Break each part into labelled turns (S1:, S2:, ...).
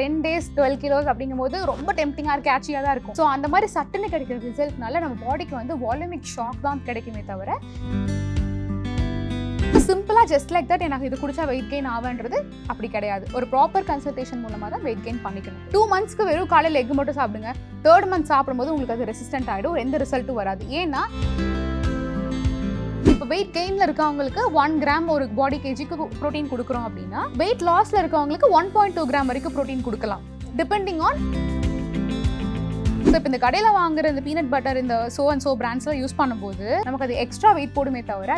S1: Ten days twelve kilos அப்படிங்கும்போது ரொம்ப டெம்டிங்காக கேட்சியாக தான் இருக்கும். ஸோ அந்த மாதிரி சட்டுன்னு கிடைக்கிற ரிசல்ட்னால நம்ம பாடிக்கு வந்து வால்யூமிக் ஷாக் தான் கிடைக்குமே தவிர சிம்பிளாக ஜஸ்ட் லைக் தட் எனக்கு இது குடிச்சா வெயிட் கெயின் ஆவேன்றது அப்படி கிடையாது. ஒரு ப்ராப்பர் கன்சல்டேஷன் மூலமாக தான் வெயிட் கெயின் பண்ணிக்கணும். டூ மந்த்ஸ்க்கு வெறும் காலையில் எக் மட்டும் சாப்பிடுங்க. தேர்ட் மந்த் சாப்பிடும்போது உங்களுக்கு அது ரெசிஸ்டன்ட் ஆகிடும் எந்த ரிசல்ட்டும் வராது. ஏன்னா இப்போ வெயிட் கெயினில் இருக்கவங்களுக்கு ஒன் கிராம் ஒரு பாடி கேஜிக்கு ப்ரோட்டீன் கொடுக்குறோம் அப்படின்னா வெயிட் லாஸில் இருக்கவங்களுக்கு ஒன் பாயிண்ட் டூ கிராம் வரைக்கும் ப்ரோட்டீன் கொடுக்கலாம். டிபெண்டிங் ஆன் ஸோ இப்போ இந்த கடையில் வாங்குற இந்த பீனட் பட்டர் இந்த சோ அண்ட் சோ பிராண்ட்ஸ்லாம் யூஸ் பண்ணும்போது நமக்கு அது எக்ஸ்ட்ரா வெயிட் போடுமே தவிர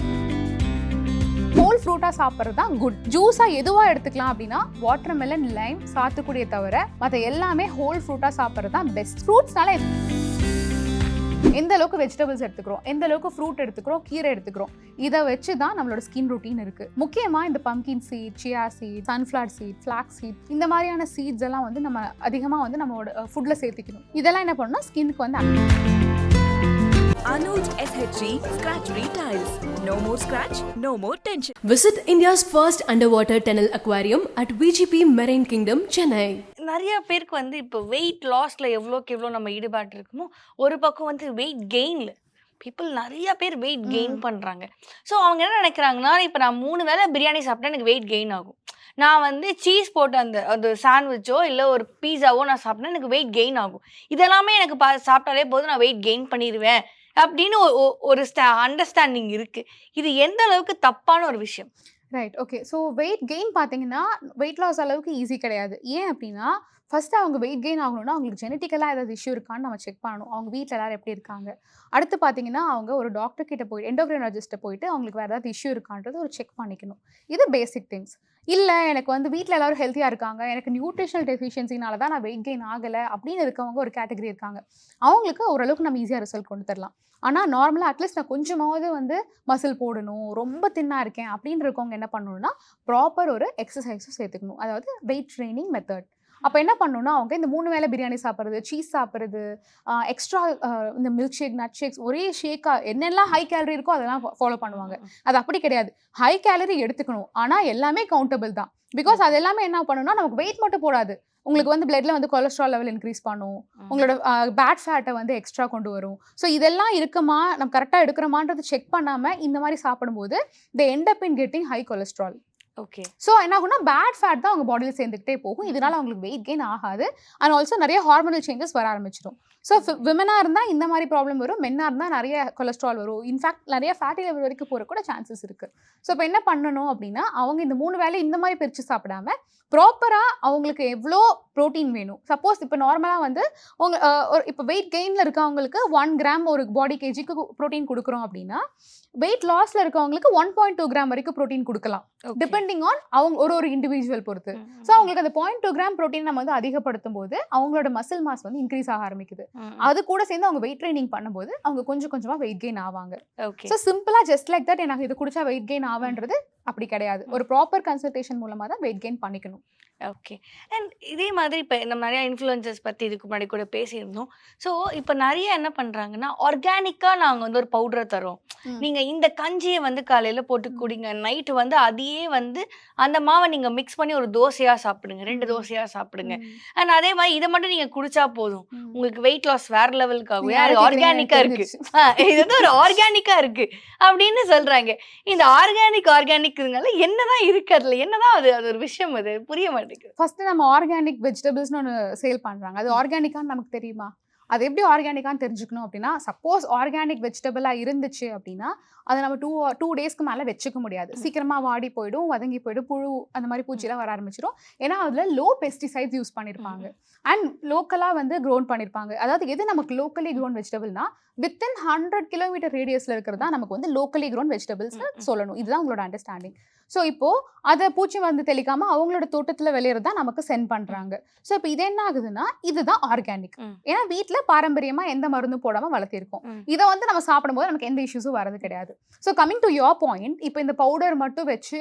S1: ஹோல் ஃப்ரூட்டாக சாப்பிட்றது தான் குட் ஜூஸாக எதுவாக எடுத்துக்கலாம் அப்படின்னா வாட்டர் மெலன் லைம் சாத்துக்குடியை தவிர மற்ற எல்லாமே ஹோல் ஃப்ரூட்டாக சாப்பிட்றது தான் பெஸ்ட் ஃப்ரூட்ஸ்னால எந்த அளவுக்கு வெஜிடபிள்ஸ் எடுத்துக்கிறோம் எந்த அளவுக்கு ஃப்ரூட் எடுத்துக்கிறோம் கீரை எடுத்துக்கிறோம் இதை வச்சு தான் நம்மளோட ஸ்கின் ரொட்டீன் இருக்கு முக்கியமாக இந்த pumpkin seed chia seed sunflower seed flax seed இந்த மாதிரியான சீட்ஸ் எல்லாம் வந்து நம்ம அதிகமாக வந்து நம்மளோட ஃபுட்டில் சேர்த்துக்கணும் இதெல்லாம் என்ன பண்ணணும்னா ஸ்கின்னுக்கு வந்து
S2: Anuj SHG Scratch Free Tiles. No more scratch, no more tension.
S3: Visit India's first underwater tunnel aquarium at VGP Marine Kingdom, Chennai.
S4: நிறைய பேருக்கு வந்து இப்போ வெயிட் லாஸ்ல எவ்வளோக்கு எவ்வளோ நம்ம ஈடுபாடு இருக்குமோ ஒரு பக்கம் வந்து வெயிட் கெயினில் பீப்புள் நிறைய பேர் வெயிட் கெயின் பண்ணுறாங்க ஸோ அவங்க என்ன நினைக்கிறாங்கன்னா இப்போ நான் மூணு வேளை பிரியாணி சாப்பிட்டா எனக்கு வெயிட் கெயின் ஆகும். நான் வந்து சீஸ் போட்டு அந்த அந்த சாண்ட்விச்சோ இல்லை ஒரு பீஸாவோ நான் சாப்பிட்டா எனக்கு வெயிட் கெயின் ஆகும். இதெல்லாமே எனக்கு பா சாப்பிட்டாலே போதும் நான் வெயிட் கெயின் பண்ணிடுவேன் அப்படின்னு ஒரு அண்டர்ஸ்டாண்டிங் இருக்குது இது எந்த அளவுக்கு தப்பான ஒரு விஷயம்?
S1: Right okay so weight gain பார்த்தீங்கன்னா வெயிட் லாஸ் அளவுக்கு ஈஸி கிடையாது. ஏன் அப்படின்னா ஃபஸ்ட்டு அவங்க வெயிட் கெயின் ஆகணும்னா அவங்களுக்கு ஜெனட்டிக்கலாக ஏதாவது இஷ்யூ இருக்கான்னு நம்ம செக் பண்ணணும். அவங்க வீட்டில் எல்லாரும் எப்படி இருக்காங்க? அடுத்து பார்த்தீங்கன்னா அவங்க ஒரு டாக்டர் கிட்ட போய் எண்டோக்ரைனாலஜிஸ்ட்டை போயிட்டு அவங்களுக்கு வேறு ஏதாவது இஷ்யூ இருக்கான்றது ஒரு செக் பண்ணிக்கணும். இது பேசிக் திங்ஸ் இல்லை எனக்கு வந்து வீட்டில் எல்லாரும் ஹெல்த்தியாக இருக்காங்க. எனக்கு நியூட்ரிஷனல் டெஃபிஷியன்சினால தான் நான் வெயிட் கெயின் ஆகலை அப்படின்னு இருக்கவங்க ஒரு கேட்டகரி இருக்காங்க. அவங்களுக்கு ஓரளவுக்கு நம்ம ஈஸியாக ரிசல்ட் கொண்டு தரலாம். ஆனால் நார்மலாக அட்லீஸ்ட் நான் கொஞ்சமாவது வந்து மசில் போடணும் ரொம்ப தின்னாக இருக்கேன் அப்படின்னு இருக்கவங்க என்ன பண்ணணும்னா ப்ராப்பர் ஒரு எக்ஸசைஸும் சேர்த்துக்கணும். அதாவது வெயிட் ட்ரைனிங் மெத்தட் அப்போ என்ன பண்ணணும்னா அவங்க இந்த மூணு வேளை பிரியாணி சாப்பிட்றது சீஸ் சாப்பிட்றது எக்ஸ்ட்ரா இந்த மில்க் ஷேக் நட் ஷேக்ஸ் ஒரே ஷேக்காக என்னெல்லாம் ஹை கேலரி இருக்கோ அதெல்லாம் ஃபாலோ பண்ணுவாங்க. அது அப்படி கிடையாது. ஹை கேலரி எடுத்துக்கணும். ஆனால் எல்லாமே கவுண்டபிள் தான். பிகாஸ் அது எல்லாமே என்ன பண்ணணும்னா நமக்கு வெயிட் மட்டும் போடாது. உங்களுக்கு வந்து பிளட்ல வந்து கொலஸ்ட்ரால் லெவல் இன்க்ரீஸ் பண்ணும். உங்களோட பேட் ஃபேட்டை வந்து எக்ஸ்ட்ரா கொண்டு வரும். ஸோ இதெல்லாம் இருக்குமா நம்ம கரெக்டாக எடுக்கிறோமான்றது செக் பண்ணாமல் இந்த மாதிரி சாப்பிடும்போது the end up in getting high cholesterol
S4: okay
S1: so என்ன ஆகும்னா பேட் ஃபேட் தான் அவங்க பாடியில் சேர்ந்துக்கிட்டே போகும். இதனால அவங்களுக்கு வெயிட் கெயின் ஆகாது. அண்ட் ஆல்சோ நிறைய ஹார்மோனல் சேஞ்சஸ் வர ஆரம்பிச்சிடும் ஸோ விமனாக இருந்தால் இந்த மாதிரி ப்ராப்ளம் வரும். மென்னாக இருந்தால் நிறைய கொலஸ்ட்ரால் வரும். இன்ஃபேக்ட் நிறைய ஃபேட்டி லெவல் வரைக்கும் போகிற கூட சான்சஸ் இருக்குது ஸோ இப்போ என்ன பண்ணணும் அப்படின்னா அவங்க இந்த மூணு வேளை இந்த மாதிரி பிரித்து சாப்பிடாம ப்ராப்பராக அவங்களுக்கு எவ்வளோ ப்ரோட்டீன் வேணும். சப்போஸ் இப்போ நார்மலாக வந்து உங்க ஒரு இப்போ வெயிட் கெயினில் இருக்கவங்களுக்கு ஒன் கிராம் ஒரு பாடி கேஜிக்கு ப்ரோட்டீன் கொடுக்குறோம் அப்படின்னா வெயிட் லாஸில் இருக்கவங்களுக்கு ஒன் பாயிண்ட் டூ கிராம் வரைக்கும் ப்ரோட்டீன் கொடுக்கலாம். டிபெண்டிங் ஆன் அவங்க ஒரு ஒரு இண்டிவிஜுவல் பொறுத்து. ஸோ அவங்களுக்கு அந்த பாயிண்ட் டூ கிராம் ப்ரோட்டீன் நம்ம வந்து அதிகப்படுத்தும் போது அவங்களோட மசில் மாஸ் வந்து இன்க்ரீஸ் ஆக ஆரம்பிக்குது. அது கூட சேர்ந்து அவங்க வெயிட் ட்ரைனிங் பண்ணும்போது அவங்க கொஞ்சம் கொஞ்சமா வெயிட் கெயின் ஆவாங்க.
S4: ஓகே
S1: ஸோ சிம்பிளா ஜஸ்ட் லைக் தட் எனக்கு இது குடிச்சா வெயிட் கெயின் ஆவேன்றது அப்படி கிடையாது. ஒரு ப்ராப்பர் கன்சல்டேஷன் மூலமா தான் வெயிட் கெயின் பண்ணிக்கணும்.
S4: ஓகே அண்ட் இதே மாதிரி இப்போ நம்ம நிறைய இன்ஃப்ளூயன்சஸ் பற்றி இதுக்கு முன்னாடி கூட பேசியிருந்தோம். ஸோ இப்போ நிறைய என்ன பண்ணுறாங்கன்னா ஆர்கானிக்காக நாங்கள் வந்து ஒரு பவுடரை தரோம். நீங்கள் இந்த கஞ்சியை வந்து காலையில் போட்டு குடிங்க நைட்டு வந்து அதையே வந்து அந்த மாவை நீங்கள் மிக்ஸ் பண்ணி ஒரு தோசையாக சாப்பிடுங்க ரெண்டு. தோசையாக சாப்பிடுங்க. அண்ட் அதே மாதிரி இதை மட்டும் நீங்கள் குடிச்சா போதும். உங்களுக்கு வெயிட் லாஸ் வேற லெவலுக்கு ஆகும். அது ஆர்கானிக்காக
S1: கேக்குறீங்க
S4: இருக்கு. ஆ, இது வந்து ஒரு ஆர்கானிக்கா இருக்கு. அப்படின்னு சொல்றாங்க. இந்த ஆர்கானிக் ஆர்கானிக்னால என்னதான் இருக்கு அதுல? என்னதான் அது? அது ஒரு விஷயம் அது. புரிய மாட்டேங்குது.
S1: ஃபர்ஸ்ட் நம்ம ஆர்கானிக் வெஜிடபிள்ஸ்னு ஒன்று சேல் பண்றாங்க. அது ஆர்கானிக்கான்னு நமக்கு தெரியுமா? அது எப்படி ஆர்கானிக்கான்னு தெரிஞ்சுக்கணும் அப்படின்னா சப்போஸ் ஆர்கானிக் வெஜிடபிளாக இருந்துச்சு அப்படின்னா அதை நம்ம டூ டூ டேஸ்க்கு மேலே வச்சுக்க முடியாது. சீக்கிரமா வாடி போயிடும் வதங்கி போயிடும் புழு அந்த மாதிரி பூச்சிலாம் வர ஆரம்பிச்சிடும். ஏன்னா அதில் லோ பெஸ்டிசைட்ஸ் யூஸ் பண்ணியிருப்பாங்க அண்ட் லோக்கலாக வந்து க்ரோன் பண்ணியிருப்பாங்க அதாவது எது நமக்கு லோக்கலி க்ரோன் வெஜிடபிள்னா வித்தின் ஹண்ட்ரட் கிலோமீட்டர் ரேடியஸில் இருக்கிறது தான் நமக்கு வந்து லோக்கலி க்ரோன் வெஜிடபிள்ஸ்
S4: ம், ம்.
S1: சொல்லணும். இதுதான் உங்களோட அண்டர்ஸ்டாண்டிங் ஸோ இப்போ அதை பூச்சி மருந்து தெளிக்காம அவங்களோட தோட்டத்தில் விளையிறது நமக்கு சென்ட் பண்றாங்க. ஸோ இப்போ இது என்ன ஆகுதுன்னா இதுதான் ஆர்கானிக். ஏன்னா வீட்டில் பாரம்பரியமா எந்த மருந்தும் போடாம வளர்த்திருக்கோம். இதை வந்து நம்ம சாப்பிடும்போது நமக்கு எந்த இஷ்யூஸும் வரது கிடையாது. So coming to your point இப்போ இந்த பவுடர் மட்டும் வச்சு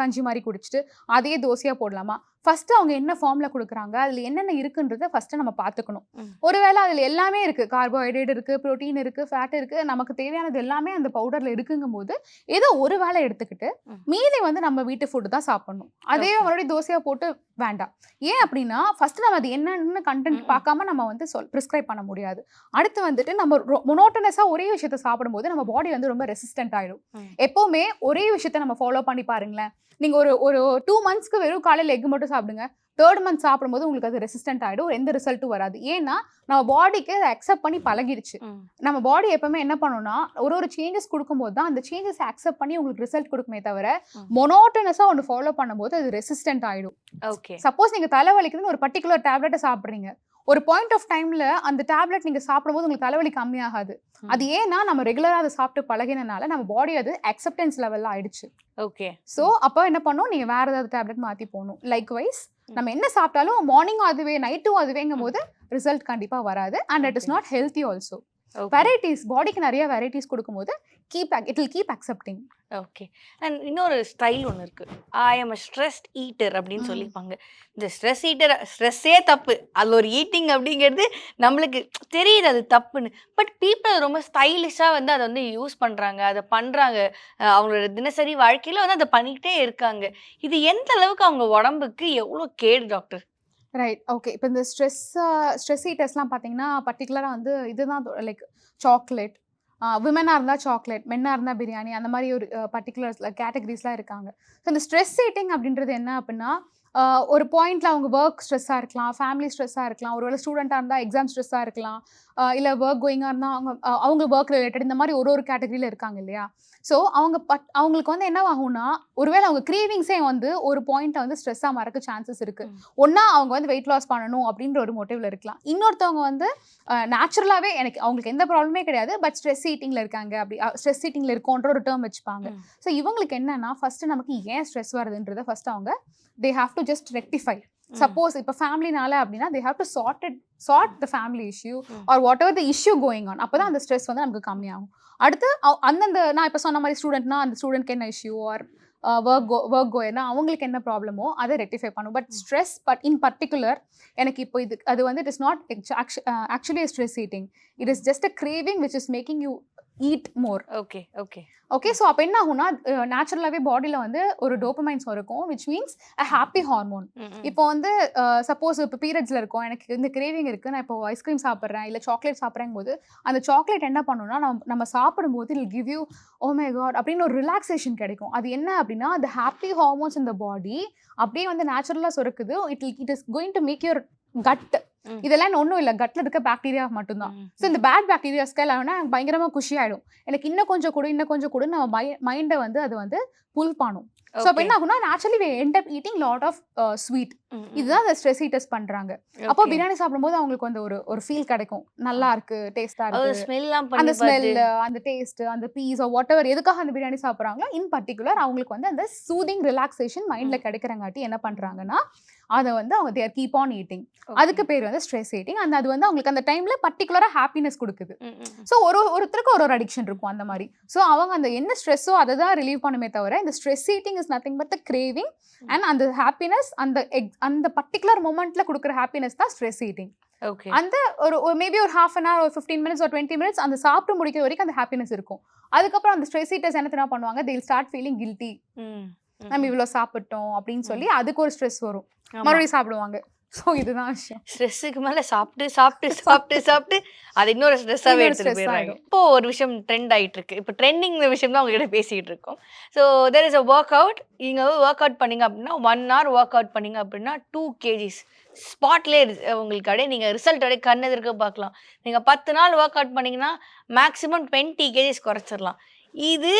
S1: கஞ்சி மாதிரி குடிச்சிட்டு அதே தோசையா போடலாமா? ஃபர்ஸ்ட் அவங்க என்ன ஃபார்ம்ல கொடுக்குறாங்க அதுல என்னென்ன இருக்குன்றத ஃபர்ஸ்ட் நம்ம பார்த்துக்கணும். ஒருவேளை அதுல எல்லாமே இருக்கு கார்போஹைட்ரேட் இருக்கு புரோட்டீன் இருக்கு ஃபேட் இருக்கு நமக்கு தேவையானது எல்லாமே அந்த பவுடர்ல இருக்குங்கும் போது ஏதோ ஒரு வேளை எடுத்துக்கிட்டு. மீதி வந்து நம்ம வீட்டு ஃபுட்டு தான் சாப்பிடணும் அதே. மறுபடியும் தோசையா போட்டு வேண்டாம் ஏன் அப்படின்னா ஃபர்ஸ்ட் நம்ம அது என்னன்னு கண்டென்ட். பார்க்காம நம்ம வந்து சொல் ப்ரிஸ்கிரைப் பண்ண முடியாது அடுத்து வந்துட்டு நம்ம மொனோட்டனஸா ஒரே விஷயத்த சாப்பிடும்போது நம்ம பாடி வந்து ரொம்ப ரெசிஸ்டன்ட் ஆயிடும்
S4: ம்.
S1: எப்பவுமே ஒரே விஷயத்த நம்ம ஃபாலோ பண்ணி பாருங்களேன் நீங்க ஒரு ஒரு டூ மந்த்ஸ்க்கு வெறும் காலையில எக் மட்டும் சாப்பிடுங்க. தேர்ட் மந்த் சாப்பிடும்போது உங்களுக்கு அது ரெசிஸ்டன்ட் ஆயிடும். எந்த ரிசல்ட்டும் வராது. ஏன்னா நம்ம பாடிக்கு அதை அக்செப்ட் பண்ணி பழகிடுச்சு. நம்ம பாடி எப்பவுமே என்ன பண்ணும்னா ஒரு ஒரு சேஞ்சஸ் கொடுக்கும்போது தான் அந்த சேஞ்சஸ் அக்செப்ட் பண்ணி உங்களுக்கு ரிசல்ட் கொடுக்குமே தவிர
S4: ம்.
S1: மொனோட்டனஸா ஒன்று ஃபாலோ பண்ணும்போது அது ரெசிஸ்டன்ட் ஆயிடும்.
S4: ஓகே
S1: சப்போஸ் நீங்க தலைவலிக்குதுன்னு ஒரு பர்டிகுலர் டேப்லெட்டை சாப்பிட்றீங்க. ஒரு பாயிண்ட் ஆஃப் டைம்ல அந்த டேப்லெட் நீங்க சாப்பிடும்போது உங்களுக்கு தலைவலி கம்மியாகாது. அது ஏன்னா நம்ம ரெகுலரா அதை சாப்பிட்டு பழகினனால நம்ம பாடி அது அக்செப்டன்ஸ் லெவல்ல ஆயிடுச்சு.
S4: ஓகே
S1: ஸோ அப்போ என்ன பண்ணும் நீங்க வேற ஏதாவது டேப்லெட் மாத்தி போகணும் லைக் வைஸ். நம்ம என்ன சாப்பிட்டாலும் மார்னிங் அதுவே நைட்டும் அதுவேங்கும் போது ரிசல்ட் கண்டிப்பா வராது. And it is. Not healthy also varieties பாடிக்கு நிறைய வெரைட்டிஸ் கொடுக்கும்போது keep it will keep accepting
S4: okay and இன்னொரு ஸ்டைல் ஒன்று இருக்கு. ஐ எம் ஸ்ட்ரெஸ்ட் ஈட்டர் அப்படின்னு. சொல்லிப்பாங்க. இந்த ஸ்ட்ரெஸ் ஈட்டர் ஸ்ட்ரெஸ்ஸே தப்பு. அது ஒரு ஈட்டிங் அப்படிங்கிறது நம்மளுக்கு தெரியுது அது தப்புன்னு. பட் பீப்புள் ரொம்ப ஸ்டைலிஷாக வந்து அதை வந்து யூஸ் பண்ணுறாங்க அதை பண்ணுறாங்க அவங்களோட தினசரி வாழ்க்கையில் வந்து அதை பண்ணிக்கிட்டே இருக்காங்க. இது எந்த அளவுக்கு அவங்க உடம்புக்கு எவ்வளோ கேடு டாக்டர்
S1: ரைட் ஓகே இப்போ இந்த ஸ்ட்ரெஸ் ஸ்ட்ரெஸ் ஈட்டர்ஸ்லாம் பார்த்தீங்கன்னா பர்டிகுலராக வந்து இதுதான் லைக் சாக்லேட் விமனாக இருந்தால் சாக்லேட் மென்னாக இருந்தால் பிரியாணி அந்த மாதிரி ஒரு பர்டிகுலர் கேட்டகரிஸ்லாம் இருக்காங்க. ஸோ இந்த ஸ்ட்ரெஸ் ஈட்டிங் அப்படின்றது என்ன அப்படின்னா ஒரு பாயிண்ட்ல அவங்க ஒர்க் ஸ்ட்ரெஸ்ஸாக இருக்கலாம் ஃபேமிலி ஸ்ட்ரெஸ்ஸாக இருக்கலாம் ஒருவேளை ஸ்டூடெண்ட்டாக இருந்தால் எக்ஸாம் ஸ்ட்ரெஸ்ஸாக இருக்கலாம் இல்லை ஒர்க் கோயிங்காக இருந்தால் அவங்க அவங்க ஒர்க் ரிலேட்டட் இந்த மாதிரி ஒரு ஒரு கேட்டகரியில் இருக்காங்க இல்லையா ஸோ அவங்க பட் அவங்களுக்கு வந்து என்ன ஆகும்னா ஒருவேளை அவங்க க்ரீவிங்ஸே வந்து ஒரு பாயிண்ட்டை வந்து ஸ்ட்ரெஸ்ஸாக மறக்க சான்சஸ் இருக்கு
S4: ம்.
S1: ஒன்றா அவங்க வந்து வெயிட் லாஸ் பண்ணணும் அப்படின்ற ஒரு மோட்டிவ்ல இருக்கலாம் இன்னொருத்தவங்க வந்து நேச்சுரலாகவே எனக்கு அவங்களுக்கு எந்த ப்ராப்ளமே கிடையாது பட் ஸ்ட்ரெஸ் ஈட்டிங்கில் இருக்காங்க அப்படி ஸ்ட்ரெஸ் ஈட்டிங்கில் இருக்கோன்ற ஒரு டேர்ம் வச்சுப்பாங்க. ஸோ இவங்களுக்கு என்னன்னா ஃபர்ஸ்ட் நமக்கு ஏன் ஸ்ட்ரெஸ் வருதுன்றதை ஃபர்ஸ்ட் அவங்க they have to just rectify suppose இப்போ ஃபேமிலினால அப்படின்னா they have to sort it sort the family issue. Or whatever the issue going on அப்போ தான் அந்த ஸ்ட்ரெஸ் வந்து நமக்கு கம்மியாகும். அடுத்து அந்தந்த நான் இப்போ சொன்ன மாதிரி ஸ்டூடெண்ட்னா அந்த ஸ்டூடெண்ட்க்கு என்ன issue or work co work கோயர்னா அவங்களுக்கு என்ன ப்ராப்ளமோ அதை ரெக்டிஃபை பண்ணும். But stress but in particular எனக்கு இப்போ இது அது வந்து it is not actually stress eating it is just a craving which is making you eat more
S4: okay okay
S1: okay so அப்போ என்ன ஆகும்னா நேச்சுரலாகவே பாடியில் வந்து ஒரு டோப்பமைன்ஸ் இருக்கும் which means a happy hormone இப்போ வந்து சப்போஸ் இப்போ பீரியட்ஸில் இருக்கும் எனக்கு இந்த கிரேவிங் இருக்குது நான் இப்போ ஐஸ்கிரீம் சாப்பிட்றேன் இல்லை சாக்லேட் சாப்பிட்றேன் போது அந்த சாக்லேட் என்ன பண்ணுன்னா நம்ம நம்ம சாப்பிடும்போது I'll give you oh my god அப்படின்னு ஒரு ரிலாக்ஸேஷன் கிடைக்கும். அது என்ன அப்படின்னா அந்த ஹாப்பி ஹார்மோன்ஸ் இந்த பாடி அப்படியே வந்து நேச்சுரலாக சுரக்குது. It it is going to make your gut. இதெல்லாம் ஒன்றும் இல்லை. கட்டில் இருக்க பாக்டீரியா மட்டும்தான். ஸோ இந்த பேட் பாக்டீரியாஸ்க்கு எல்லாம் எனக்கு பயங்கரமாக குஷி ஆகிடும் எனக்கு இன்னும் கொஞ்சம் கொடு இன்னும் கொஞ்சம் கொடு நம்ம மை மைண்டை வந்து அது வந்து புல் பண்ணும். ஸோ அப்போ என்ன ஆகும்னா naturally end up eating lot of sweet இதுதான் அந்த ஸ்ட்ரெஸ் ஈட்டர்ஸ் பண்றாங்க. அப்போ பிரியாணி சாப்பிடும்போது அவங்களுக்கு வந்து ஒரு ஒரு ஃபீல் கிடைக்கும். நல்லா இருக்கு டேஸ்டா இருக்கு. அந்த ஸ்மெல் அந்த டேஸ்ட் அந்த பீஸ் வாட் எவர் எதுக்காக அந்த பிரியாணி சாப்பிட்றாங்களோ இன் பர்டிகுலர் அவங்களுக்கு வந்து அந்த சூதிங் ரிலாக்ஸேஷன் மைண்ட்ல கிடைக்கிறங்காட்டி என்ன பண்றாங்கன்னா அதை வந்து அவங்க தேர் கீப் ஆன் ஈட்டிங் அதுக்கு பேர் வந்து ஸ்ட்ரெஸ் ஈட்டிங் அந்த அது வந்து அவங்களுக்கு அந்த டைம்ல பர்டிகுலரா ஹாப்பினஸ் கொடுக்குது. ஸோ ஒரு ஒருத்தருக்கு ஒரு ஒரு அடிக்ஷன் இருக்கும் அந்த மாதிரி. ஸோ அவங்க அந்த என்ன ஸ்ட்ரெஸ்ஸோ அதை தான் ரிலீவ் பண்ணுமே தவிர இந்த stress eating is nothing but the craving and அந்த ஹாப்பினஸ் அந்த ex- அந்த பர்டிகுலர் மூமெண்ட்ல கொடுக்குற ஹாப்பினஸ் தான் ஸ்ட்ரெஸ் ஈட்டிங்
S4: ஓகே
S1: அந்த ஒரு மேபி ஒரு ஹாஃப் அன் ஹவர் ஒரு ஃபிஃப்டீன் மினிட்ஸ் ஒரு டுவெண்ட்டி மினிட்ஸ் அந்த சாப்பிட்டு முடிக்கிற வரைக்கும் அந்த ஹாப்பினஸ் இருக்கும். அதுக்கப்புறம் அந்த ஸ்ட்ரெஸ் ஈட்டர்ஸ் என்ன பண்ணுவாங்க? தில் ஸ்டார்ட் ஃபீலிங் கில்ட்டி நம்ம. இவ்வளோ சாப்பிட்டோம் அப்படின்னு சொல்லி அதுக்கு ஒரு ஸ்ட்ரெஸ் வரும். மறுபடியும் சாப்பிடுவாங்க. ஸோ இதுதான் விஷயம்.
S4: ஸ்ட்ரெஸ்ஸுக்கு மேல சாப்பிட்டு சாப்பிட்டு சாப்பிட்டு சாப்பிட்டு அது இன்னொரு எடுத்துட்டு
S1: stress
S4: போயிடுறாங்க. இப்போ ஒரு விஷயம் ட்ரெண்ட் ஆயிட்டு இருக்கு இப்போ ட்ரெண்டிங் விஷயம் தான் உங்ககிட்ட பேசிட்டு இருக்கோம். So there is a work out நீங்க ஒர்க் அவுட் பண்ணீங்க அப்படின்னா ஒன் ஹவர் ஒர்க் அவுட் பண்ணீங்க அப்படின்னா டூ கேஜிஸ் ஸ்பாட்லேயே உங்களுக்கு அப்படியே நீங்க ரிசல்ட் அப்படியே கண்ணெதிர்க்க பார்க்கலாம். நீங்க பத்து நாள் ஒர்க் அவுட் பண்ணீங்கன்னா மேக்ஸிமம் டுவெண்ட்டி கேஜிஸ் குறைச்சிடலாம். இது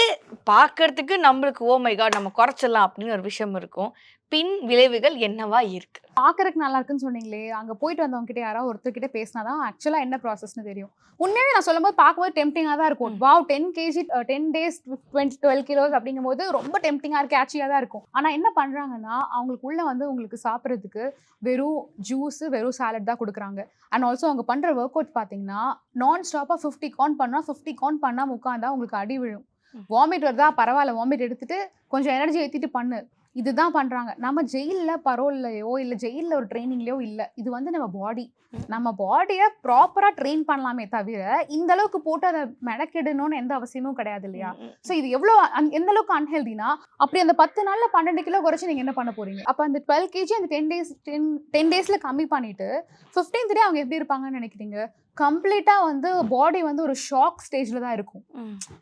S4: பார்க்கறதுக்கு நம்மளுக்கு ஓ மை காட் நம்ம குறைச்சிடலாம் அப்படின்னு ஒரு விஷயம் இருக்கும். பின் விளைவுகள் என்னவா இருக்கு?
S1: பார்க்கறதுக்கு நல்லா இருக்குன்னு சொன்னீங்களே அங்க போயிட்டு வந்தவங்க கிட்ட யாராவது ஒருத்தர் கிட்ட பேசினாதான் ஆக்சுவலா என்ன ப்ராசஸ்னு தெரியும். உண்மையாவே நான் சொல்லும்போது பார்க்கும்போது டெம்டிங்காக தான் இருக்கும். Wow ten KG ten days twenty twelve kilos அப்படிங்கும்போது ரொம்ப டெம்டிங்காக இருக்கு கேட்சியாக தான் இருக்கும். ஆனால் என்ன பண்ணுறாங்கன்னா அவங்களுக்கு உள்ள வந்து உங்களுக்கு சாப்பிட்றதுக்கு வெறும் ஜூஸ் வெறும் சாலட் தான் கொடுக்குறாங்க. அண்ட் ஆல்சோ அவங்க பண்ணுற ஒர்க் அவுட் பார்த்தீங்கன்னா நான் ஸ்டாப்பாக ஃபிஃப்டி கவுண்ட் பண்ணால் ஃபிஃப்டி கவுண்ட் பண்ணால் உட்காந்தா உங்களுக்கு அடி விழும். வாமிட் வருதா? பரவாயில்ல வாமிட் எடுத்துட்டு கொஞ்சம் எனர்ஜி ஏற்றிட்டு பண்ணு. இதுதான் பண்றாங்க. நம்ம ஜெயில்ல பரோல்லையோ இல்ல ஜெயில்ல ஒரு ட்ரைனிங்லயோ இல்ல. இது வந்து நம்ம பாடி. நம்ம பாடியை ப்ராப்பரா ட்ரெயின் பண்ணலாமே தவிர இந்த அளவுக்கு போட்டு அதை மெனக்கெடணும்னு எந்த அவசியமும் கிடையாது இல்லையா. ஸோ இது எவ்வளோ அந்- எந்த அளவுக்கு அன்ஹெல்தினா அப்படி அந்த பத்து நாள்ல பன்னெண்டு கிலோ குறைச்சு நீங்க என்ன பண்ண போறீங்க? அப்போ அந்த டுவெல் கேஜி அந்த டென் டேஸ் டென் டென் டேஸ்ல கம்மி பண்ணிட்டு ஃபிஃப்டீன்த் டே அவங்க எப்படி இருப்பாங்கன்னு நினைக்கிறீங்க? கம்ப்ளீட்டா வந்து பாடி வந்து ஒரு ஷாக் ஸ்டேஜ்ல தான் இருக்கும்.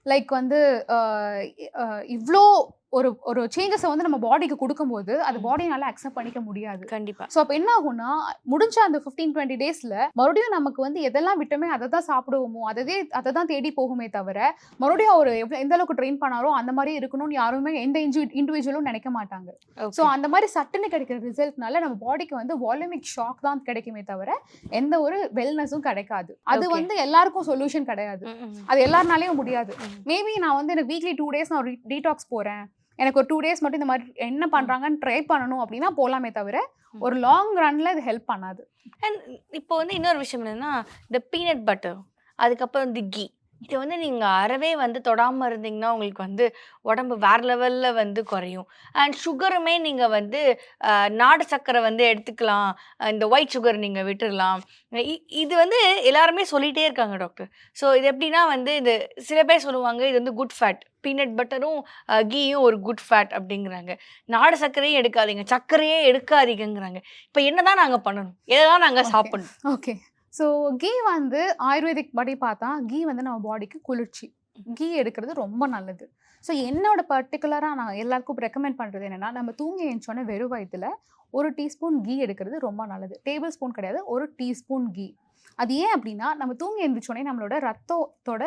S1: லைக் வந்து இவ்ளோ ஒரு ஒரு சேஞ்சஸை வந்து நம்ம பாடிக்கு கொடுக்கும்போது அது. பாடினால அக்செப்ட் பண்ணிக்க முடியாது
S4: கண்டிப்பா
S1: ஸோ அப்போ என்ன ஆகும்னா முடிஞ்ச அந்த ஃபிஃப்டீன் டுவெண்ட்டி டேஸில் மறுபடியும் நமக்கு வந்து எதெல்லாம் விட்டோமே அதை தான் சாப்பிடுவோமோ அதே அதை தான் தேடி போகுமே தவிர மறுபடியும் அவர் எந்த அளவுக்கு ட்ரெயின் பண்ணாரோ அந்த மாதிரி இருக்கணும்னு யாருமே எந்த இன்ஜி இண்டிவிஜுவலும் நினைக்க மாட்டாங்க ஸோ. அந்த மாதிரி சட்டுன்னு கிடைக்கிற ரிசல்ட்னால நம்ம பாடிக்கு வந்து வால்யூமிக் ஷாக் தான் கிடைக்குமே தவிர எந்த ஒரு வெல்னஸும் கிடைக்காது அது. வந்து எல்லாருக்கும் சொல்யூஷன் கிடையாது அது எல்லாருனாலையும் முடியாது. மேபி நான் வந்து எனக்கு வீக்லி டூ டேஸ் நான் டீடாக்ஸ் போகிறேன் எனக்கு ஒரு டூ டேஸ் மட்டும் இந்த மாதிரி என்ன பண்ணுறாங்கன்னு ட்ரை பண்ணணும் அப்படின்னா போகலாமே தவிர. ஒரு லாங் ரன்ல இது ஹெல்ப் பண்ணாது.
S4: அண்ட் இப்போ வந்து இன்னொரு விஷயம் என்னன்னா இந்த பீனட் பட்டர் அதுக்கப்புறம் இந்த கீ இது வந்து நீங்க அறவே வந்து தொடாம இருந்தீங்கன்னா உங்களுக்கு வந்து உடம்பு வேற லெவல்ல வந்து குறையும். அண்ட் சுகருமே நீங்க வந்து நாடு சர்க்கரை வந்து எடுத்துக்கலாம். இந்த ஒயிட் சுகர் நீங்க விட்டுறலாம் இ- இது வந்து எல்லாருமே சொல்லிட்டே இருக்காங்க டாக்டர் ஸோ இது எப்படின்னா வந்து இது சில பேர் சொல்லுவாங்க இது வந்து குட் ஃபேட் பீனட் பட்டரும் கீயும் ஒரு குட் ஃபேட் அப்படிங்கிறாங்க. நாடு சர்க்கரையும் எடுக்காதீங்க சர்க்கரையே எடுக்காதீங்கங்கிறாங்க. இப்போ என்னதான் நாங்க பண்ணணும்? எதான் நாங்க
S1: Okay.
S4: சாப்பிடணும்?
S1: ஓகே. ஸோ கீ வந்து ஆயுர்வேதிக் படி பார்த்தா கீ வந்து நம்ம பாடிக்கு குளிர்ச்சி. கீ எடுக்கிறது ரொம்ப நல்லது. ஸோ என்னோட பர்டிகுலராக நான் எல்லாருக்கும் ரெக்கமெண்ட் பண்ணுறது என்னன்னா நம்ம தூங்கி எழுந்தோடனே வெறும் வயித்துல ஒரு டீஸ்பூன் கீ எடுக்கிறது ரொம்ப நல்லது. டேபிள் ஸ்பூன் கிடையாது ஒரு டீஸ்பூன் கீ. அது ஏன் அப்படின்னா நம்ம தூங்கி எழுந்திரிச்சோடனே நம்மளோட ரத்தத்தோட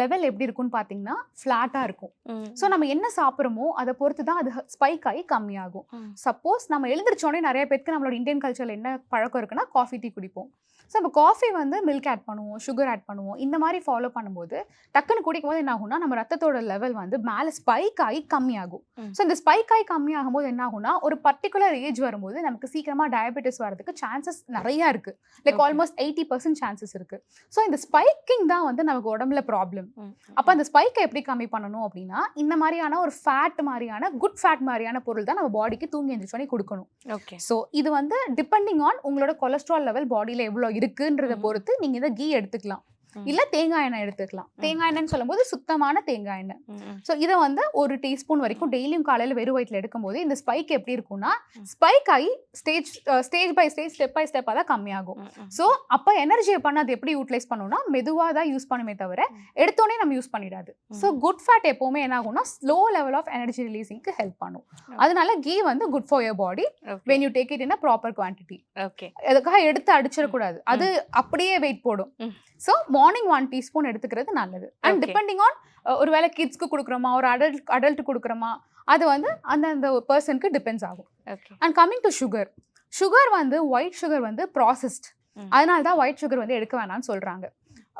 S1: லெவல் எப்படி இருக்கும்னு பார்த்தீங்கன்னா ஃப்ளாட்டாக இருக்கும். ஸோ நம்ம என்ன சாப்பிட்றோமோ அதை பொறுத்து தான் அது ஸ்பைக் ஆகி கம்மியாகும். சப்போஸ் நம்ம எழுந்திரிச்சோடனே நிறைய பேருக்கு நம்மளோட இந்தியன் கல்ச்சரில் என்ன பழக்கம் இருக்குன்னா காஃபி டீ குடிப்போம். ஸோ நம்ம காஃபி வந்து மில்க் ஆட் பண்ணுவோம் சுகர் ஆட் பண்ணுவோம். இந்த மாதிரி ஃபாலோ பண்ணும்போது டக்குன்னு குடிக்கும் போது என்ன ஆகும்னா நம்ம ரத்தத்தோட லெவல் வந்து மேலே ஸ்பைக் ஆகி கம்மியாகும். ஸோ இந்த ஸ்பைக் ஆகி கம்மியாகும் போது என்ன ஆகும்னா ஒரு பர்டிகுலர் ஏஜ் வரும்போது நமக்கு சீக்கிரமாக டயபெட்டிஸ் வரதுக்கு சான்சஸ் நிறையா இருக்குது like. Almost eighty percent chances இருக்குது ஸோ இந்த ஸ்பைக்கிங் தான் வந்து நமக்கு உடம்புல ப்ராப்ளம்
S4: ம்,
S1: அப்போ அந்த ஸ்பைக்கை எப்படி கம்மி பண்ணணும் அப்படின்னா இந்த மாதிரியான ஒரு ஃபேட் மாதிரியான குட் ஃபேட் மாதிரியான பொருள் தான் நம்ம பாடிக்கு தூங்கி எழுந்திரிச்சோடனே கொடுக்கணும்
S4: ஓகே
S1: ஸோ இது வந்து டிபெண்டிங் ஆன் உங்களோட கொலஸ்ட்ரால் லெவல் பாடியில் எவ்வளோ இருக்குன்றத. பொறுத்து நீங்கள் இதை கீ எடுத்துக்கலாம். இல்லை தேங்காய் எண்ணெய் எடுத்துக்கலாம். தேங்காய் எண்ணெய்னு சொல்லும்போது சுத்தமான தேங்காய் எண்ணெய். ஸோ இதை வந்து ஒரு டீஸ்பூன் வரைக்கும் டெய்லியும் காலையில் வெறும் வயிற்றில் எடுக்கும்போது இந்த ஸ்பைக் எப்படி இருக்கும்னா. ஸ்பைக் ஆகி stage stage by stage step by ஸ்டெப்பாக தான் கம்மியாகும். ஸோ அப்போ எனர்ஜியை பண்ண அது எப்படி யூட்டிலைஸ் பண்ணணும்னா மெதுவாக தான் யூஸ் பண்ணுமே தவிர எடுத்தோடனே நம்ம யூஸ் பண்ணிடாது. ஸோ குட் ஃபேட் எப்போவுமே என்ன ஆகும்னா ஸ்லோ லெவல் ஆஃப் எனர்ஜி ரிலீசிங்க்கு ஹெல்ப் பண்ணும். அதனால கீ வந்து good for your body. When you take it in a proper quantity
S4: okay
S1: அதுக்காக எடுத்து அடிச்சிடக்கூடாது. அது அப்படியே வெயிட் போடும். ஸோ மார்னிங் ஒன் டீஸ்பூன் எடுத்துக்கிறது நல்லது. அண்ட். டிபெண்டிங் ஆன் ஒருவேளை கிட்ஸ்க்கு கொடுக்குறோமா ஒரு அடல்ட் அடல்ட் கொடுக்குறோமா அது வந்து அந்தந்த பர்சனுக்கு டிபெண்ட்ஸ் ஆகும். And coming to sugar sugar வந்து ஒயிட் சுகர் வந்து ப்ராசஸ்ட். அதனால தான் ஒயிட் சுகர் வந்து எடுக்க வேணாம்னு சொல்றாங்க.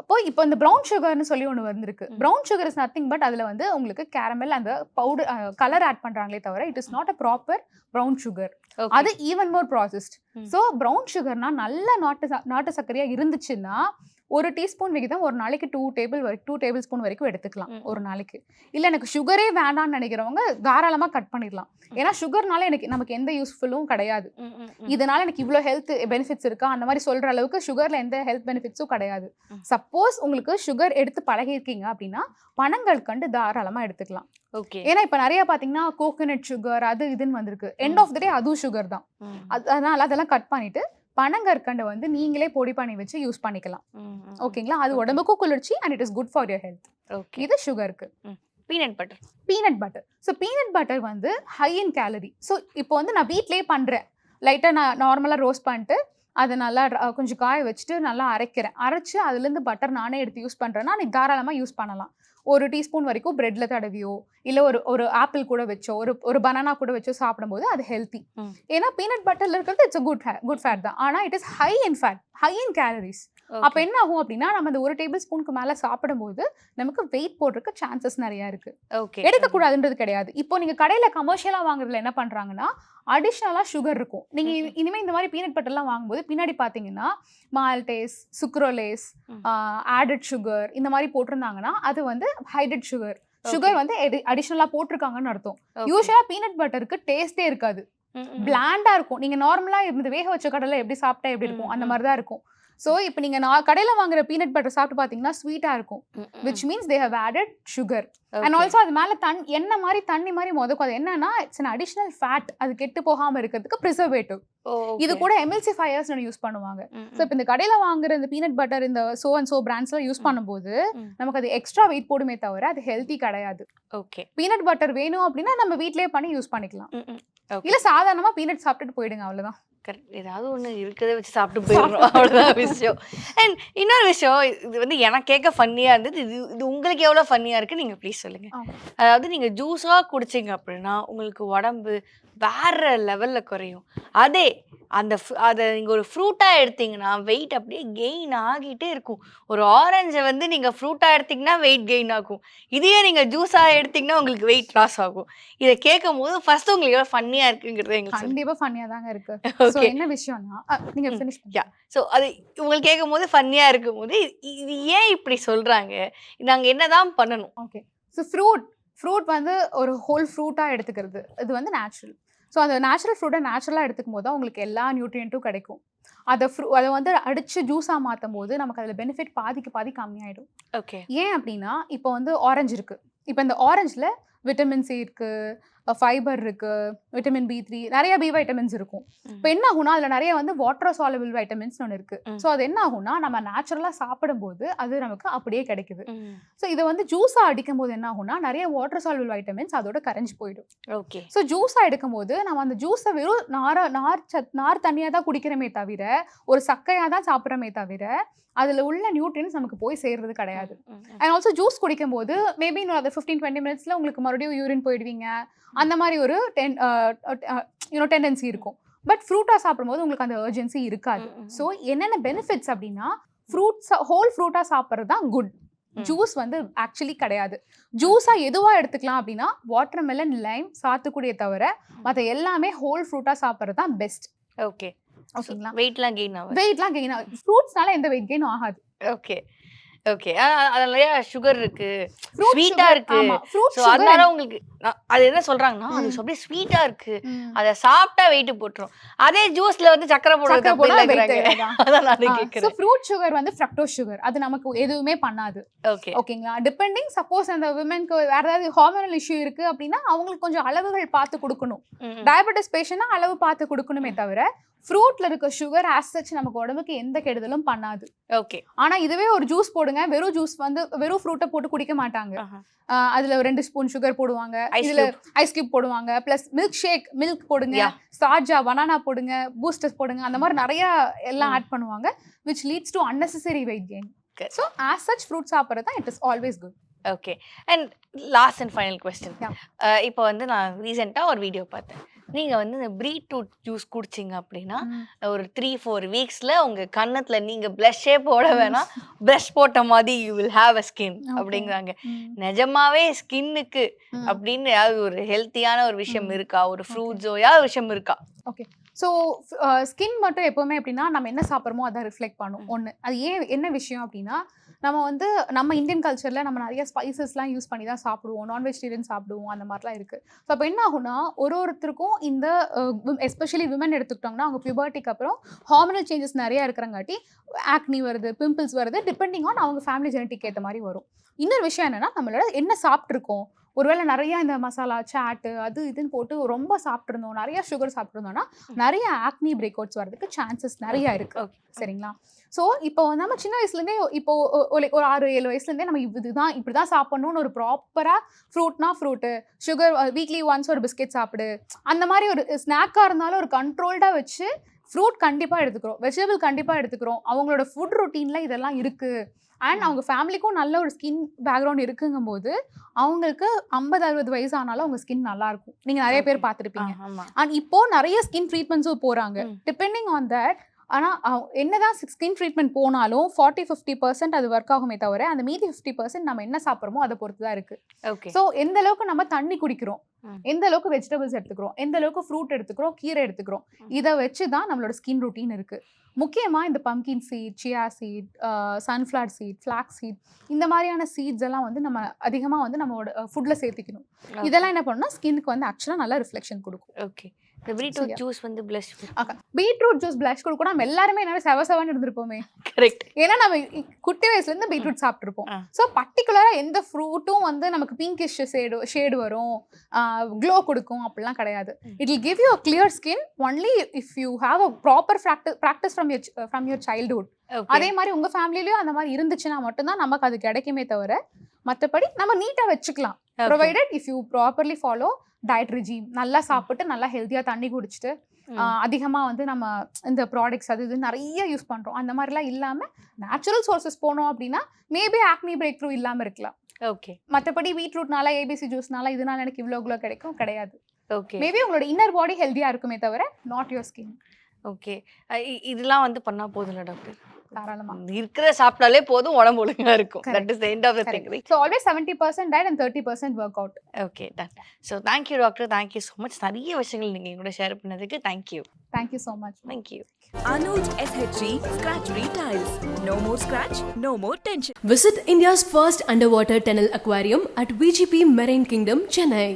S1: அப்போ இப்போ இந்த ப்ரௌன் சுகர்னு சொல்லி ஒன்று வந்திருக்கு. Brown sugar is nothing but அதில் வந்து உங்களுக்கு கேரமல் அந்த பவுடர் கலர் ஆட் பண்ணுறாங்களே தவிர it is not a proper brown sugar அது even more processed. So brown சுகர்னா நல்ல நாட்டு நாட்டு சர்க்கரையா இருந்துச்சுன்னா ஒரு டீஸ்பூன் விகிதம் ஒரு நாளைக்கு டூ டேபிள் வரைக்கும் டூ டேபிள் ஸ்பூன் வரைக்கும் எடுத்துக்கலாம். ஒரு நாளைக்கு. இல்லை எனக்கு சுகரே வேண்டாம்னு நினைக்கிறவங்க தாராளமாக கட் பண்ணிடலாம். ஏன்னா சுகர்னால எனக்கு நமக்கு எந்த யூஸ்ஃபுல்லும் கிடையாது. இதனால எனக்கு இவ்வளோ ஹெல்த் பெனிஃபிட்ஸ் இருக்கா? அந்த மாதிரி சொல்ற அளவுக்கு சுகர்ல எந்த ஹெல்த் பெனிஃபிட்ஸும் கிடையாது. சப்போஸ் உங்களுக்கு சுகர் எடுத்து பழகிருக்கீங்க அப்படின்னா பனங்கள் கண்டு தாராளமா எடுத்துக்கலாம்.
S4: ஓகே.
S1: ஏன்னா இப்போ நிறைய பார்த்தீங்கன்னா கோகோனட் சுகர் அது இதுன்னு வந்திருக்கு. எண்ட் ஆஃப் த டே அதுவும் சுகர் தான். அது- அதனால அதெல்லாம் கட் பண்ணிட்டு பனங்கற்கண்டை வந்து நீங்களே பொடி பண்ணி வச்சு யூஸ் பண்ணிக்கலாம். ஓகேங்களா? அது. உடம்புக்கும் குளிர்ச்சி and it is good for your health இது சுகருக்கு
S4: peanut butter
S1: peanut butter so peanut butter வந்து ஹை இன் கேலரி ஸோ இப்போ வந்து நான் வீட்லயே பண்ணுறேன் லைட்டாக நான் நார்மலாக ரோஸ்ட் பண்ணிட்டு அதை நல்லா கொஞ்சம் காய வச்சுட்டு நல்லா அரைக்கிறேன். அரைச்சு அதுலேருந்து பட்டர் நானே எடுத்து யூஸ் பண்ணுறேன்னா நீ தாராளமாக யூஸ் பண்ணலாம். ஒரு டீஸ்பூன் வரைக்கும் பிரெட்ல தடவியோ இல்லை ஒரு ஒரு ஆப்பிள் கூட வச்சோ ஒரு ஒரு பனானா கூட வச்சோ சாப்பிடும்போது அது ஹெல்த்தி. ஏன்னா பீனட் பட்டர்ல இருக்கிறது இட்ஸ் குட் குட் ஃபேட் தான். ஆனால் it is high in fat high in calories அப்போ என்ன ஆகும் அப்படின்னா நம்ம அந்த ஒரு டேபிள் ஸ்பூனுக்கு மேலே சாப்பிடும்போது நமக்கு வெயிட் போடுறதுக்கு சான்சஸ் நிறையா இருக்கு.
S4: ஓகே
S1: எடுக்கக்கூடாதுன்றது கிடையாது. இப்போ நீங்க கடையில கமர்ஷியலா வாங்குறதுல என்ன பண்றாங்கன்னா அடிஷ்னலா சுகர் இருக்கும். நீங்க இ-
S4: ம்ம்.
S1: இனிமே இந்த மாதிரி பீனட் பட்டர்லாம் வாங்கும்போது பின்னாடி பாத்தீங்கன்னா மால்டேஸ் சுக்ரோலேஸ். ஆடட் சுகர் இந்த மாதிரி போட்டிருந்தாங்கன்னா அது வந்து ஹைட்ரட் சுகர் சுகர் வந்து அடிஷனலா போட்டிருக்காங்கன்னு அர்த்தம்.
S4: Okay.
S1: யூஸ்வலா பீனட் பட்டருக்கு டேஸ்டே இருக்காது. பிளாண்டா இருக்கும். நீங்க நார்மலா இருந்து வேக வச்ச கடலை எப்படி சாப்பிட்டா எப்படி இருக்கும்? அந்த
S4: ம்,
S1: மாதிரி தான் இருக்கும். சோ இப்போ நீங்க நான் கடையில வாங்குற பீனட் பட்டர் சாப்பிட்டு பாத்தீங்கன்னா ஸ்வீட்டா இருக்கும். Which means they have added sugar and. Also அது மேல தன் என்ன மாதிரி தண்ணி மாதிரி முதக்கும் அது என்னன்னா இட்ஸ் an அடிஷனல் ஃபேட் அது கெட்டு போகாம இருக்கிறதுக்கு ப்ரிசர்வேட்டிவ் இது. கூட எம்எல்சிஃபயர்ஸ் யூஸ் பண்ணுவாங்க ஸோ இப்போ இந்த கடையில வாங்குற இந்த பீனட் பட்டர் இந்த சோ அண்ட் சோ பிராண்ட்ஸ்லாம் யூஸ். பண்ணும்போது. நமக்கு அது எக்ஸ்ட்ரா வெயிட் போடுமே தவிர அது ஹெல்த்தி கிடையாது
S4: ஓகே
S1: பீனட் பட்டர் வேணும் அப்படின்னா நம்ம வீட்லயே பண்ணி யூஸ் பண்ணிக்கலாம். இல்ல சாதாரணமா பீனட் சாப்பிட்டுட்டு போயிடுங்க அவ்வளவுதான்
S4: Correct. ஏதாவது ஒண்ணு இருக்கிறத வச்சு சாப்பிட்டு போயிடுறோம். அவ்வளவுதான் விஷயம். அண்ட் இன்னொரு விஷயம் இது வந்து எனக்கு கேட்க ஃபன்னியா இருந்தது. இது இது உங்களுக்கு எவ்வளவு ஃபன்னியா இருக்கு நீங்க ப்ளீஸ் சொல்லுங்க.
S1: ஆ.
S4: அதாவது நீங்க ஜூஸா குடிச்சீங்க அப்படின்னா உங்களுக்கு உடம்பு வேற லெவல்ல குறையும். அதே அந்த அதை நீங்க ஒரு ஃப்ரூட்டா எடுத்தீங்கன்னா வெயிட் அப்படியே கெயின் ஆகிட்டே இருக்கும். ஒரு ஆரஞ்சை வந்து நீங்க ஃப்ரூட்டா எடுத்தீங்கன்னா வெயிட் கெயின் ஆகும். இதையே நீங்க ஜூஸா எடுத்தீங்கன்னா உங்களுக்கு வெயிட் லாஸ் ஆகும். இதை கேட்கும் போது ஃபர்ஸ்ட் உங்களுக்கு எவ்வளவு ஃபன்னியா இருக்குங்கிறத எங்களுக்கு சொல்லுங்க.
S1: கண்டிப்பா ஃபன்னியா தாங்க இருக்கு. ஸோ
S4: ஓகே
S1: என்ன விஷயம்னா நீங்க. Finish
S4: Yeah. ஸோ அது உங்களுக்கு கேட்கும் போது ஃபன்னியாக இருக்கும் போது இது ஏன் இப்படி சொல்கிறாங்க நாங்கள் என்னதான் பண்ணணும்?
S1: ஓகே ஸோ ஃப்ரூட் ஃப்ரூட் வந்து ஒரு ஹோல் ஃப்ரூட்டாக எடுத்துக்கிறது. இது வந்து நேச்சுரல் ஸோ அந்த நேச்சுரல் ஃப்ரூட்டை நேச்சுரலாக எடுத்துக்கும் போது உங்களுக்கு எல்லா நியூட்ரியண்ட்டும் கிடைக்கும். அதை ஃப்ரூ அதை வந்து அடித்து ஜூஸாக மாற்றும் போது நமக்கு அதில் பெனிஃபிட் பாதிக்கு பாதி கம்மியாயிடும்.
S4: ஓகே
S1: ஏன் அப்படின்னா இப்போ வந்து ஆரஞ்சு இருக்குது இப்போ இந்த ஆரஞ்சில் விட்டமின் சி இருக்குது ஃபைபர் இருக்குது விட்டமின் பி த்ரீ நிறைய பி வைட்டமின்ஸ் இருக்கும். இப்போ என்ன ஆகும்னா அதில் நிறைய வந்து வாட்டர் சாலபிள் வைட்டமின்ஸ் ஒன்று இருக்குது
S4: ம்.
S1: ஸோ அது என்ன ஆகும்னா நம்ம நேச்சுரலாக சாப்பிடும்போது அது நமக்கு அப்படியே கிடைக்குது. ஸோ இதை வந்து ஜூஸாக அடிக்கும் போது என்ன ஆகும்னா நிறைய வாட்டர் சால்வல் வைட்டமின்ஸ் அதோட கரைஞ்சு போயிடும்.
S4: ஓகே.
S1: ஸோ ஜூஸாக எடுக்கும்போது நம்ம அந்த ஜூஸை வெறும் நார நார் சத் நார் தண்ணியாக தான் குடிக்கிறோமே தவிர ஒரு சக்கையாக தான் சாப்பிட்றோமே தவிர அதில் உள்ள நியூட்ரியன்ஸ் நமக்கு போய் சேர்றது கிடையாது. அண்ட் ஆல்சோ ஜூஸ் குடிக்கும்போது மேபி இன்னும் அது ஃபிஃப்டீன் டுவெண்ட்டி மினிட்ஸில் உங்களுக்கு மறுபடியும் யூரின் போயிடுவீங்க. அந்த மாதிரி ஒரு டென் யூனோ டெண்டன்சி இருக்கும். பட் ஃப்ரூட்டாக சாப்பிடும்போது உங்களுக்கு அந்த அர்ஜென்சி இருக்காது. ஸோ என்னென்ன பெனிஃபிட்ஸ் அப்படின்னா ஃப்ரூட்ஸ் ஹோல் ஃப்ரூட்டாக சாப்பிட்றது தான் குட். ஜூஸ் வந்து ஆக்சுவலி கிடையாது. ஜூஸாக எதுவாக எடுத்துக்கலாம் அப்படின்னா வாட்டர் மெலன் லைம் சாத்துக்குடியை தவிர மற்ற எல்லாமே ஹோல் ஃப்ரூட்டாக சாப்பிட்றது தான் பெஸ்ட்
S4: ஓகே
S1: ஓகேங்களா?
S4: வெயிட்லாம் கெயின் ஆகும்
S1: வெயிட்லாம் கெயின் ஆகும் ஃப்ரூட்ஸ்னால எந்த வெயிட் கெயின் ஆகாது.
S4: ஓகே ஓகே நிறைய சுகர் இருக்கு.
S1: Sugar-
S4: இருக்கு. அதனால உங்களுக்கு அது என்ன சொல்றாங்கன்னா அது. அப்படியே ஸ்வீட்டா இருக்கு. அதை சாப்பிட்டா வெயிட் போட்டுரும். அதே ஜூஸ்ல வந்து சக்கரை போடுறது
S1: ஃப்ரூட் சுகர் வந்து ஃப்ரக்டோஸ் சுகர் அது நமக்கு எதுவுமே பண்ணாது.
S4: ஓகே
S1: ஓகேங்களா? டிபெண்டிங் சப்போஸ் அந்த விமனுக்கு வேற ஏதாவது ஹார்மோனல் இஷ்யூ இருக்கு அப்படின்னா அவங்களுக்கு கொஞ்சம் அளவுகள் பார்த்து கொடுக்கணும். டயபெட்டிஸ் பேஷண்ட்னா அளவு பார்த்து கொடுக்கணுமே தவிர ஃப்ரூட்ல இருக்க சுகர் ஆஸ் சச் நமக்கு உடம்புக்கு எந்த கெடுதலும் பண்ணாது
S4: ஓகே
S1: ஆனா இதுவே ஒரு ஜூஸ் போடுங்க வெறும் ஜூஸ் வந்து வெறும் ஃப்ரூட்டை போட்டு குடிக்க மாட்டாங்க அதுல ரெண்டு ஸ்பூன் சுகர் போடுவாங்க இதுல. ஐஸ் கியூப் போடுவாங்க பிளஸ் மில்க் ஷேக் மில்க் போடுங்க. சாஜா பனானா போடுங்க பூஸ்டர்ஸ் போடுங்க அந்த மாதிரி நிறைய எல்லாம். ஆட் பண்ணுவாங்க which leads to weight gain
S4: Okay.
S1: So as such fruit சாப்பிட்றது தான் it is always good
S4: okay and last and final question. இப்போ வந்து நான் ரீசெண்டாக ஒரு வீடியோ பார்த்தேன் நீங்கள் வந்து இந்த ப்ரீட் டூத் ஜூஸ் குடிச்சிங்க அப்படின்னா ஒரு த்ரீ ஃபோர் வீக்ஸில் உங்கள் கன்னத்தில் நீங்கள் ப்ளஷ்ஷே போட வேணாம். ப்ளஷ் போட்ட மாதிரி you will have a skin. அப்படிங்கிறாங்க. நிஜமாவே ஸ்கின்னுக்கு அப்படின்னு ஏதாவது ஒரு ஹெல்த்தியான ஒரு விஷயம். இருக்கா? ஒரு ஃப்ரூட்ஸோ ஏதாவது விஷயம் இருக்கா?
S1: ஸோ ஸ்கின் uh, மட்டும் எப்போவுமே எப்படின்னா நம்ம என்ன சாப்பிட்றோமோ அதை ரிஃப்ளெக்ட் பண்ணும். ஒன்று அது ஏன் என்ன விஷயம் அப்படின்னா நம்ம வந்து நம்ம இந்தியன் கல்ச்சரில் நம்ம நிறைய ஸ்பைசஸ்லாம் யூஸ் பண்ணி தான் சாப்பிடுவோம். நான் வெஜிடேரியன் சாப்பிடுவோம். அந்த மாதிரிலாம் இருக்குது ஸோ அப்போ என்ன ஆகும்னா ஒரு ஒருத்தருக்கும் இந்த எஸ்பெஷலி விமன் எடுத்துக்கிட்டோம்னா அவங்க பியூபர்ட்டிக்கு அப்புறம் ஹார்மோனல் சேஞ்சஸ் நிறைய இருக்கிறங்காட்டி ஆக்னி வருது பிம்பிள்ஸ் வருது டிபெண்டிங் ஆன் அவங்க ஃபேமிலி ஜெனட்டிக் ஏற்ற மாதிரி வரும். இன்னொரு விஷயம் என்னென்னா நம்மளோட என்ன சாப்பிட்ருக்கோம் ஒருவேளை நிறைய இந்த மசாலா சாட்டு அது இதுன்னு போட்டு ரொம்ப சாப்பிட்ருந்தோம் நிறைய சுகர் சாப்பிட்ருந்தோம்னா நிறைய ஆக்னி பிரேக் அவுட்ஸ் வரதுக்கு சான்சஸ் நிறைய இருக்கு.
S4: ஓகே
S1: சரிங்களா? ஸோ இப்போ நம்ம சின்ன வயசுலேருந்தே இப்போ ஒரு ஒரு ஆறு ஏழு வயசுலேருந்தே நம்ம இதுதான் இப்படி தான் சாப்பிட்ணும்னு ஒரு ப்ராப்பராக ஃப்ரூட்னா ஃப்ரூட்டு சுகர் வீக்லி ஒன்ஸ் ஒரு பிஸ்கெட் சாப்பிடு. அந்த மாதிரி ஒரு ஸ்நாக்காக இருந்தாலும் ஒரு கண்ட்ரோல்டாக வச்சு ஃப்ரூட் கண்டிப்பாக எடுத்துக்கிறோம். வெஜிடபிள் கண்டிப்பாக எடுத்துக்கிறோம். அவங்களோட ஃபுட் ரொட்டீனில் இதெல்லாம் இருக்குது அண்ட் அவங்க ஃபேமிலிக்கும் நல்ல ஒரு ஸ்கின் பேக்ரவுண்ட் இருக்குங்கும் போது அவங்களுக்கு ஐம்பது அறுபது வயசு ஆனாலும் அவங்க ஸ்கின் நல்லா இருக்கும் நீங்கள் நிறைய பேர். பார்த்துருப்பீங்க. அண்ட் இப்போ நிறைய ஸ்கின் ட்ரீட்மெண்ட்ஸும் போறாங்க.
S4: ம்.
S1: டிபெண்டிங் ஆன் தட் ஆனா அவ் என்னதான் ஸ்கின் ட்ரீட்மெண்ட் போனாலும் 40, 50% அது ஒர்க் ஆகுமே தவிர, அந்த மீதி 50% நம்ம என்ன சாப்பிடுறோமோ அத பொறுத்து தான் இருக்கு.
S4: ஓகே.
S1: ஸோ எந்த அளவுக்கு நம்ம தண்ணி குடிக்கிறோம். எந்த அளவுக்கு வெஜிடபிள்ஸ் எடுத்துக்கிறோம், எந்த அளவுக்கு ஃப்ரூட் எடுத்துக்கிறோம், கீரை எடுத்துக்கிறோம். இத வச்சு தான் நம்மளோட ஸ்கின் ரொட்டீன் இருக்கு. முக்கியமா இந்த pumpkin seed, chia seed, sunflower seed, flax seed இந்த மாரியான சீட்ஸ் எல்லாம் வந்து நம்ம அதிகமா வந்து நம்மளோட ஃபுட்ல சேர்த்துக்கணும். இதெல்லாம் என்ன பண்ணும்னா, ஸ்கின்னுக்கு வந்து ஆக்சுவலா நல்ல ரிஃப்ளெக்ஷன் குடுக்கும்.
S4: ஓகே. பீட்ரூட்? ஜூஸ் வந்து பிளஷ்
S1: பீட்ரூட் ஜூஸ் பிளஷ் குடுக்கும் நம்ம எல்லாருமே என்ன செவ செவன்னு இருந்திருப்போமே.
S4: கரெக்ட்.
S1: ஏன்னா நம்ம குட்டி வயசுல இருந்து பீட்ரூட் சாப்பிட்டுருப்போம். ஸோ பர்ட்டிகுலரா எந்த ஃப்ரூட்டும் வந்து நமக்கு பிங்கிஷ் ஷேடு ஷேடு வரும், க்ளோ குடுக்கும் அப்படிலாம் கிடையாது. It will give you a clear skin only if you have a proper practice practice from your from your childhood. அதே மாரி உங்க ஃபேமிலிலயும் அந்த மாரி இருந்துச்சுன்னா மட்டும் தான் நமக்கு அது கிடைக்குமே தவிர, மத்தபடி நம்ம நீட்டா வச்சுக்கலாம். Provided if you properly follow diet regime நல்லா சாப்பிட்டு, நல்லா ஹெல்த்தியா தண்ணி குடிச்சிட்டு,
S4: ம்.
S1: அ அதிகமா வந்து நம்ம இந்த ப்ராடக்ட்ஸ் அது இதுன்னு நெறைய யூஸ் பண்றோம். அந்த மாரிலாம் இல்லாம நேச்சுரல் சோர்சஸ் போனோம் அப்படின்னா, மேபி ஆக்னி பிரேக் த்ரூ இல்லாம இருக்கலாம்.
S4: ஓகே.
S1: மத்தபடி பீட்ரூட்னால, ஏபிசி ஜூஸ்னால இதனால எனக்கு இவ்ளோ க்ளோ கிடைக்கும் கிடையாது.
S4: ஓகே.
S1: மேபி உங்களோட இன்னர் பாடி ஹெல்த்தியா இருக்குமே தவிர, நாட் யுவர் ஸ்கின்.
S4: ஓகே. இதெல்லாம் வந்து பண்ணா போதும்ல டாக்டர்?
S1: தாராளமா.
S4: இருக்கிற சாப்பிட்டாலே போதும் உடம்பு ஒழுங்கா இருக்கும். That. Is the end of the thing?
S1: So always 70% diet and 30% work out.
S4: Okay done. So thank you doctor. Thank you so much. நெறைய விஷயங்கள் நீங்க என் கூட ஷேர் பண்ணதுக்கு thank you.
S1: Thank you so much.
S4: Thank you.
S2: Anuj SHG Scratch Free Tiles. No more scratch, no more tension.
S3: Visit India's first underwater tunnel aquarium at VGP Marine Kingdom, Chennai.